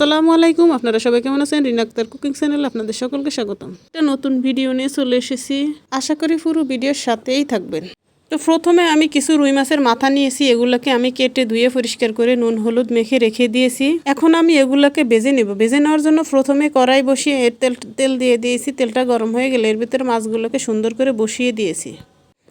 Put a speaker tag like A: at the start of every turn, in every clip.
A: আসসালামু আলাইকুম, আপনারা সবাই কেমন আছেন? রিনা আক্তার কুকিং চ্যানেল আপনাদের সকলকে স্বাগতম। একটা নতুন ভিডিও নিয়ে চলে এসেছি। আশা করি পুরো ভিডিওর সাথেই থাকবেন। তো প্রথমে আমি কিছু রুই মাছের মাথা নিয়েছি, এগুলোকে আমি কেটে ধুয়ে পরিষ্কার করে নুন, হলুদ মেখে রেখে দিয়েছি। এখন আমি এগুলোকে বেজে নেব। বেজে নেওয়ার জন্য প্রথমে কড়াই বসিয়ে এর তেল তেল দিয়ে দিয়েছি। তেলটা গরম হয়ে গেলে এর ভিতরে মাছগুলোকে সুন্দর করে বসিয়ে দিয়েছি।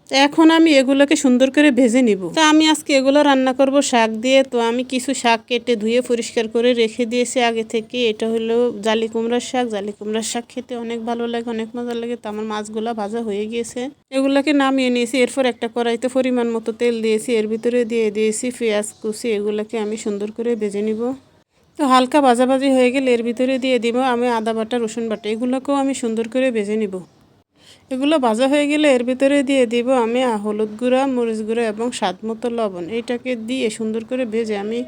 A: তো এখন আমি এগুলোকে সুন্দর করে ভেজে নিব। তো আমি আজকে এগুলো রান্না করব শাক দিয়ে। তো আমি কিছু শাক কেটে ধুয়ে পরিষ্কার করে রেখে দিয়েছি আগে থেকে। এটা হলো জালি কুমড়ার শাক। জালি কুমড়ার শাক খেতে অনেক ভালো লাগে, অনেক মজা লাগে। তো আমার মাছগুলো ভাজা হয়ে গিয়েছে। এগুলোকে নামিয়ে নিয়েছি। এরপর একটা কড়াইতে পরিমাণ মতো তেল দিয়েছি। এর ভিতরে দিয়ে দিয়েছি পেঁয়াজ কুচি। এগুলোকে আমি সুন্দর করে ভেজে নিব। তো হালকা ভাজাভাজি হয়ে গেলে এর ভিতরে দিয়ে দিব আমি আদা বাটা, রসুন বাটা। এগুলোকেও আমি সুন্দর করে ভেজে নিব। এগুলো ভাজা হয়ে গেলে এর ভিতরে দিয়ে দিব আমি হলুদ গুঁড়া, মরিচ গুঁড়া এবং স্বাদ মতো লবণ। এইটাকে দিয়ে সুন্দর করে ভেজে আমি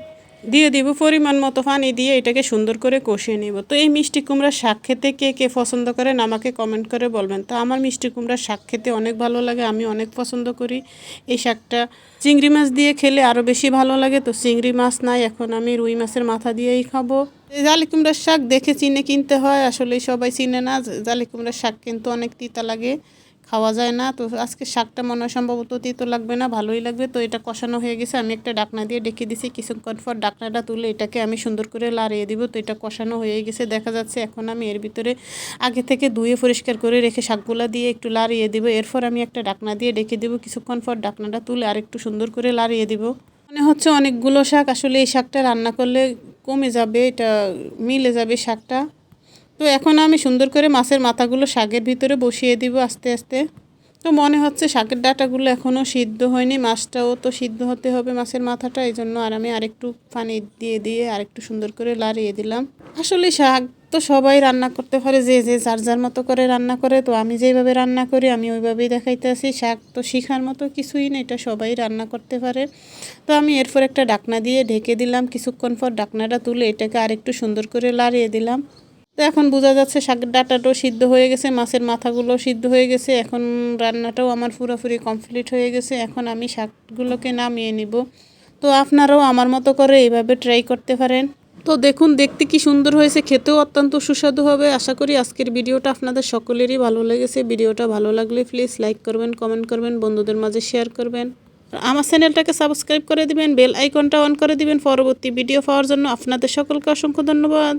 A: দিয়ে দিব, পরিমাণ মতো পানি দিয়ে এটাকে সুন্দর করে কষিয়ে নিব। তো এই মিষ্টি কুমড়ার শাক খেতে কে কে পছন্দ করেন আমাকে কমেন্ট করে বলবেন। তো আমার মিষ্টি কুমড়ার শাক খেতে অনেক ভালো লাগে, আমি অনেক পছন্দ করি। এই শাকটা চিংড়ি মাছ দিয়ে খেলে আরও বেশি ভালো লাগে। তো চিংড়ি মাছ নাই, এখন আমি রুই মাছের মাথা দিয়েই খাব। জালি কুমড়ার শাক দেখে চিনে কিনতে হয় আসলে সবাই চিনে না। জালি কুমড়ার শাক কিন্তু অনেক তিতা লাগে। খাওয়া যায় না। তো আজকে শাকটা মনে হয় সম্ভবত তিতো লাগবে না, ভালোই লাগবে। তো এটা কষানো হয়ে গেছে, আমি একটা ডাকনা দিয়ে ডেকে দিছি। কিছুক্ষণ পর ডাকনাটা তুলে এটাকে আমি সুন্দর করে লাড়িয়ে দিব। তো এটা কষানো হয়ে গেছে, দেখা যাচ্ছে এখন আমি এর ভিতরে আগে থেকে ধুয়ে পরিষ্কার করে রেখে শাকগুলা দিয়ে একটু লাড়িয়ে দিব। এরপর আমি একটা ডাকনা দিয়ে ডেকে দিব, কিছুক্ষণ পর ডাকনাটা তুলে আর একটু সুন্দর করে লাড়িয়ে দিব। মনে হচ্ছে অনেকগুলো শাক, আসলে এই শাকটা রান্না করলে কমে যাবে, এটা মিলে যাবে শাকটা। তো এখন আমি সুন্দর করে মাছের মাথাগুলো শাকের ভিতরে বসিয়ে দিব আস্তে আস্তে। তো মনে হচ্ছে শাকের ডাটাগুলো এখনও সিদ্ধ হয়নি, মাছটাও তো সিদ্ধ হতে হবে মাছের মাথাটা, এই জন্য আর আমি আরেকটু পানি দিয়ে দিয়ে আরেকটু সুন্দর করে লাড়িয়ে দিলাম। আসলে শাক তো সবাই রান্না করতে পারে, যে যে যার যার মতো করে রান্না করে, তো আমি যেভাবে রান্না করি, আমি ওইভাবেই দেখাইতে আসি। শাক তো শিখার মতো কিছুই না এটা সবাই রান্না করতে পারে। তো আমি এরপর একটা ডাকনা দিয়ে ঢেকে দিলাম, কিছুক্ষণ পর ডাকনাটা তুলে এটাকে আরেকটু সুন্দর করে লাড়িয়ে দিলাম। তো এখন বোঝা যাচ্ছে শাকের ডাটাটাও সিদ্ধ হয়ে গেছে, মাছের মাথাগুলো সিদ্ধ হয়ে গেছে, এখন রান্নাটাও আমার পুরোপুরি কমপ্লিট হয়ে গেছে, এখন আমি শাকগুলোকে নামিয়ে নিব। তো আপনারাও আমার মতো করে এইভাবে ট্রাই করতে পারেন। তো দেখুন, দেখতে কি সুন্দর হয়েছে, খেতেও অত্যন্ত সুস্বাদু হবে। আশা করি আজকের ভিডিওটা আপনাদের সকলেরই ভালো লেগেছে। ভিডিওটা ভালো লাগলে প্লিজ লাইক করবেন কমেন্ট করবেন, বন্ধুদের মাঝে শেয়ার করবেন। আমার চ্যানেলটাকে সাবস্ক্রাইব করে দিবেন বেল আইকনটা অন করে দিবেন। পরবর্তী ভিডিও পাওয়ার জন্য আপনাদের সকলকে অসংখ্য ধন্যবাদ।